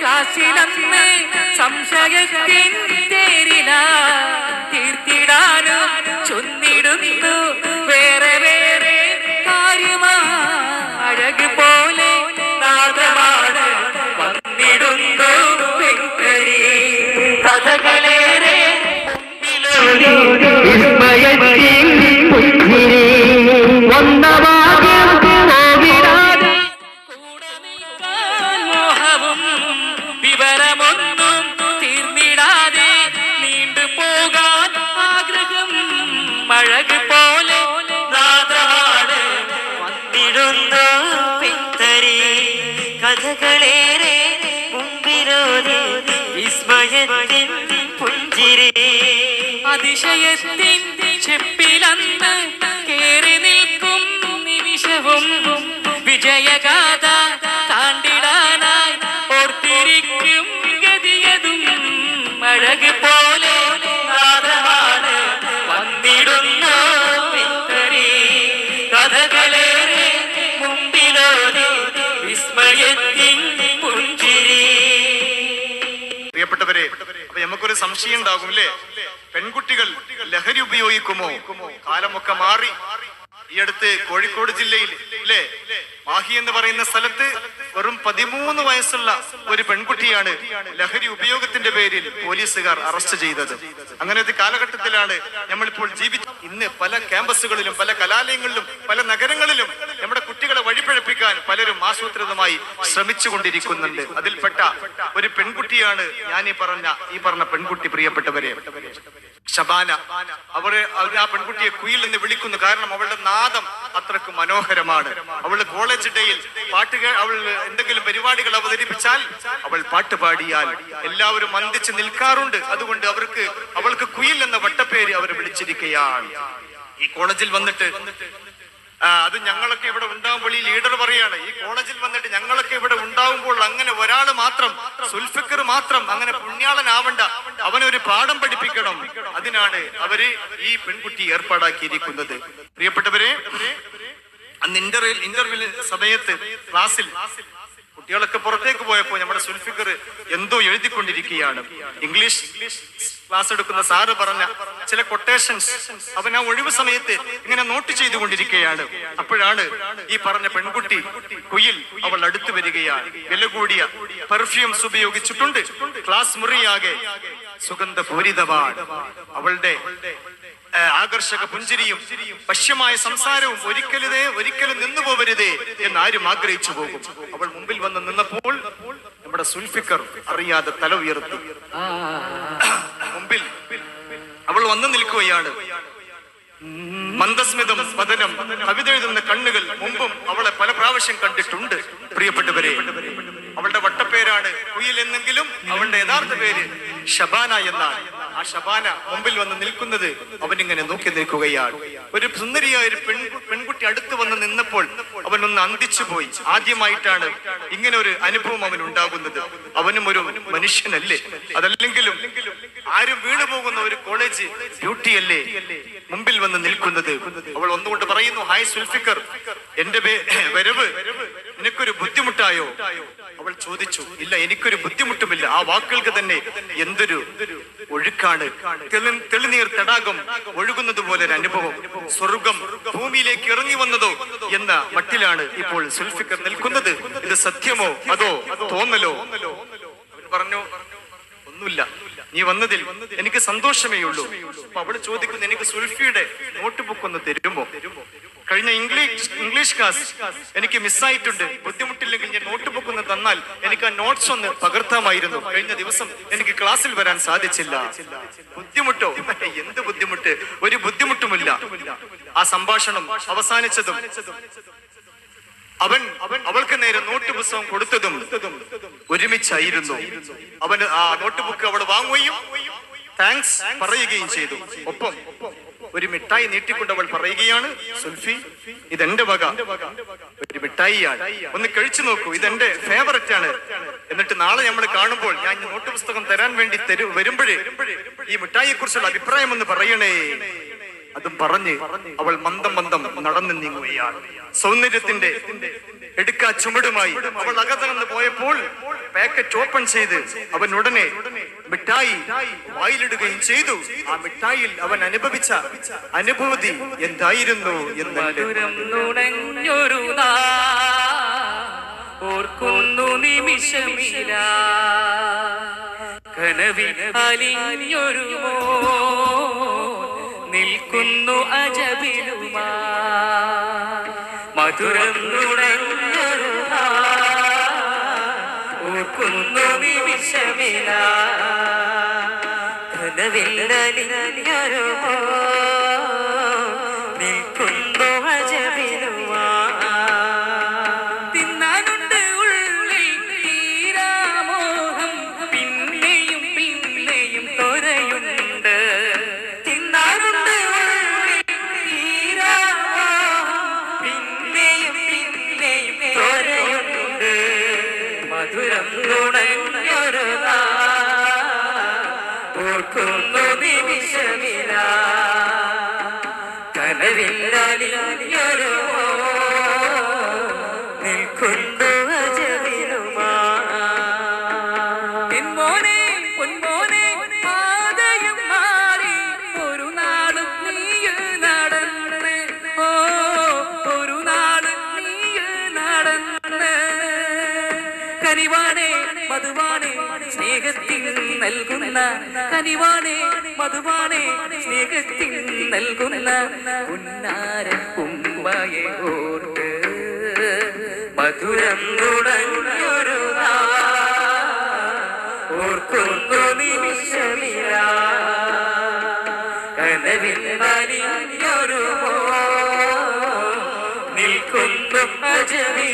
ക്ലാസ്സിലന്ന് സംശയത്തിൻ തേരില. തീർത്തിടാനും അതിശയത്തിൻ ചെപ്പിലന്ന് കേറി നിൽക്കും നിമിഷവും വിജയഗാഥ താണ്ടിടാനായി ഓർത്തിരിക്കും ഗതിയതും അഴക് അപ്പൊ നമുക്കൊരു സംശയം ഉണ്ടാകും അല്ലേ പെൺകുട്ടികൾ ലഹരി ഉപയോഗിക്കുമോ? കാലമൊക്കെ മാറി. ഈ അടുത്ത് കോഴിക്കോട് ജില്ലയിൽ അല്ലേ മാഹി എന്ന് പറയുന്ന സ്ഥലത്ത് വെറും പതിമൂന്ന് വയസ്സുള്ള ഒരു പെൺകുട്ടിയാണ് ലഹരി ഉപയോഗത്തിന്റെ പേരിൽ പോലീസുകാർ അറസ്റ്റ് ചെയ്തത്. അങ്ങനെ അങ്ങനത്തെ കാലഘട്ടത്തിലാണ് നമ്മളിപ്പോൾ ജീവിച്ച ഇന്ന് പല ക്യാമ്പസുകളിലും പല കലാലയങ്ങളിലും പല നഗരങ്ങളിലും നമ്മുടെ വഴിപഴപ്പിക്കാൻ പലരും ആസൂത്രിതമായി ശ്രമിച്ചുകൊണ്ടിരിക്കുന്നുണ്ട്. അതിൽപ്പെട്ട ഒരു പെൺകുട്ടിയാണ് ഞാൻ ഈ പറഞ്ഞ ഈ പറഞ്ഞ പെൺകുട്ടി പ്രിയപ്പെട്ടവരെ. ഷബാന അവർ ആ പെൺകുട്ടിയെ കുയിൽ എന്ന് വിളിക്കുന്നു. കാരണം അവളുടെ നാദം അത്രയ്ക്ക് മനോഹരമാണ്. അവൾ കോളേജ് ഡേയിൽ പാട്ട് അവൾ എന്തെങ്കിലും പരിപാടികൾ അവതരിപ്പിച്ചാൽ അവൾ പാട്ട് പാടിയാൽ എല്ലാവരും അന്തിച്ച് നിൽക്കാറുണ്ട്. അതുകൊണ്ട് അവർക്ക് അവൾക്ക് കുയിൽ എന്ന വട്ടപ്പേര് അവർ വിളിച്ചിരിക്കുകയാണ്. ഈ കോളേജിൽ വന്നിട്ട് അത് ഞങ്ങളൊക്കെ ഇവിടെ ഉണ്ടാകുമ്പോൾ ഈ ലീഡർ പറയാണ്. ഈ കോളേജിൽ വന്നിട്ട് ഞങ്ങളൊക്കെ ഇവിടെ ഉണ്ടാവുമ്പോൾ അങ്ങനെ ഒരാൾ മാത്രം സുൽഫിക്കർ മാത്രം അങ്ങനെ പുണ്യാളനാവണ്ട. അവനൊരു പാഠം പഠിപ്പിക്കണം. അതിനാണ് അവർ ഈ പെൺകുട്ടി ഏർപ്പാടാക്കിയിരിക്കുന്നത്. പ്രിയപ്പെട്ടവരെ അന്ന് ഇന്റർവ്യൂ ഇന്റർവ്യൂ സമയത്ത് ക്ലാസ്സിൽ കുട്ടികളൊക്കെ പുറത്തേക്ക് പോയപ്പോ നമ്മുടെ സുൽഫിക്കർ എന്തോ എഴുതിക്കൊണ്ടിരിക്കുകയാണ്. ഇംഗ്ലീഷ് ക്ലാസ് എടുക്കുന്ന സാറ് പറഞ്ഞ ചില കൊട്ടേഷൻസ് അവൻ ആ ഒഴിവ് സമയത്ത് ഇങ്ങനെ നോട്ട് ചെയ്തുകൊണ്ടിരിക്കുകയാണ്. അപ്പോഴാണ് ഈ പറഞ്ഞ പെൺകുട്ടി കുയിൽ അവൾ അടുത്തു വരികയാണ് വില കൂടിയ പെർഫ്യൂംസ് ഉപയോഗിച്ചിട്ടുണ്ട്. ക്ലാസ് മുറിയാകെ സുഗന്ധ പൂരിതമാണ് അവളുടെ ആകർഷക പുഞ്ചിരിയും വശ്യമായ സംസാരവും ഒരിക്കലുതേ ഒരിക്കലും നിന്നു പോവരുതേ എന്ന് ആരും ആഗ്രഹിച്ചു പോകും. അവൾ മുമ്പിൽ വന്ന് നിന്നപ്പോൾ നമ്മുടെ സുൽഫിക്കർ അറിയാതെ തല ഉയർത്തി. വന്നു നിൽക്കുകയാണ്. മന്ദസ്മിതം പതനം കവിത എഴുതുന്ന കണ്ണുകൾ മുമ്പും അവളെ പല പ്രാവശ്യം കണ്ടിട്ടുണ്ട്. പ്രിയപ്പെട്ടവരെ അവളുടെ വട്ടപ്പേരാണ് കുയിൽ എന്നെങ്കിലും അവളുടെ യഥാർത്ഥ പേര് ഷബാന എന്നാണ്. ആ ഷബാന മുമ്പിൽ വന്ന് നിൽക്കുന്നത് അവനിങ്ങനെ നോക്കി നിൽക്കുകയാണ്. ഒരു സുന്ദരിയായ ഒരു പെൺ പെൺകുട്ടി അടുത്ത് വന്ന് നിന്നപ്പോൾ അവൻ ഒന്ന് അന്തിച്ചു പോയി. ആദ്യമായിട്ടാണ് ഇങ്ങനെ ഒരു അനുഭവം അവൻ ഉണ്ടാകുന്നത് അവനും ഒരു മനുഷ്യനല്ലേ? അതല്ലെങ്കിലും ആരും വീണു പോകുന്ന ഒരു കോളേജ് ഡ്യൂട്ടി അല്ലേ മുമ്പിൽ വന്ന് നിൽക്കുന്നത്. അവൾ ഒന്നുകൊണ്ട് പറയുന്നു ഹായ് സുൽഫിക്കർ എന്റെ വരവ് നിനക്കൊരു ബുദ്ധിമുട്ടായോ? അവൾ ചോദിച്ചു ഇല്ല എനിക്കൊരു ബുദ്ധിമുട്ടുമില്ല. ആ വാക്കുകൾക്ക് തന്നെ എന്തൊരു ഒഴുക്കാണ്? തെളിനീർ തടാകം ഒഴുകുന്നത് പോലെ ഒരു അനുഭവം. സ്വർഗം ഭൂമിയിലേക്ക് ഇറങ്ങി വന്നതോ എന്ന മട്ടിലാണ് ഇപ്പോൾ സുൽഫിക്കർ നിൽക്കുന്നത്. ഇത് സത്യമോ അതോ തോന്നലോ? പറഞ്ഞു ഒന്നുമില്ല. നീ വന്നതിൽ എനിക്ക് സന്തോഷമേ ഉള്ളൂ. അപ്പൊ അവൾ ചോദിക്കുന്നു എനിക്ക് സുൽഫിയുടെ നോട്ട് ബുക്ക് ഒന്ന് തരുമോ? കഴിഞ്ഞ ഇംഗ്ലീഷ് ഇംഗ്ലീഷ് ക്ലാസ് എനിക്ക് മിസ്സായിട്ടുണ്ട് ബുദ്ധിമുട്ടില്ലെങ്കിൽ ഞാൻ നോട്ട് ബുക്ക് ഒന്ന് തന്നാൽ എനിക്ക് ആ നോട്ട്സ് ഒന്ന് പകർത്താമായിരുന്നു. കഴിഞ്ഞ ദിവസം എനിക്ക് ക്ലാസ്സിൽ വരാൻ സാധിച്ചില്ല. ബുദ്ധിമുട്ടോ? എന്ത് ബുദ്ധിമുട്ട്? ഒരു ബുദ്ധിമുട്ടുമില്ല. ആ സംഭാഷണം അവസാനിച്ചതും അവൻ അവൾക്ക് നേരെ നോട്ട് പുസ്തകം കൊടുത്തതും ഒരുമിച്ചായിരുന്നു. അവന് ആ നോട്ട് ബുക്ക് അവൾ വാങ്ങുകയും താങ്ക്സ് പറയുകയും ചെയ്തു. ഒപ്പം ഒരു മിഠായി നീട്ടിക്കൊണ്ട് അവൾ പറയുകയാണ് സുൽഫി ഇതെന്റെ വക. ഒരു മിഠായിയാണ്. ഒന്ന് കഴിച്ചു നോക്കൂ ഇതെന്റെ ഫേവററ്റ് ആണ്. എന്നിട്ട് നാളെ നമ്മൾ കാണുമ്പോൾ ഞാൻ നോട്ട് പുസ്തകം തരാൻ വേണ്ടി തരും വരുമ്പോഴേ ഈ മിഠായിയെ കുറിച്ചുള്ള അഭിപ്രായം ഒന്ന് പറയണേ. അതും പറഞ്ഞ് അവൾ മന്ദം മന്ദം നടന്നു നീങ്ങുകയാണ്. സൗന്ദര്യത്തിന്റെ എടുക്കാ ചുമടുമായി അവൾ അകത്തകന്ന് പോയപ്പോൾ പാക്കറ്റ് ഓപ്പൺ ചെയ്ത് അവൻ ഉടനെ മിഠായി വായിലിടുകയും ചെയ്തു. ആ മിഠായിൽ അവൻ അനുഭവിച്ച അനുഭൂതി എന്തായിരുന്നു എന്ന് ഓർക്കുന്നു നിമിഷമില്ല. കനവിൽ അലിഞ്ഞൊരു നിൽക്കുന്നു അജബിലുമാ മധുരം നുണഞ്ഞൊരു നാ ഓർക്കുന്നു മധുരം നുണഞ്ഞൊരു നാ ഓർക്കുന്നു നിൽക്കുന്നു മധുവാണേ സ്നേഹത്തിൽ നൽകുന്ന കനിവാണേ മധുവാണേ സ്നേഹത്തിൽ നൽകുന്ന ഉന്നാര ഉമ്മയെ ഓർത്ത് മധുരം തുടങ്ങിയൊരു ഓർക്കുന്നു നിമിഷമില്ല. കനവിൽ വലിയൊരു നിൽക്കുന്നു അജവി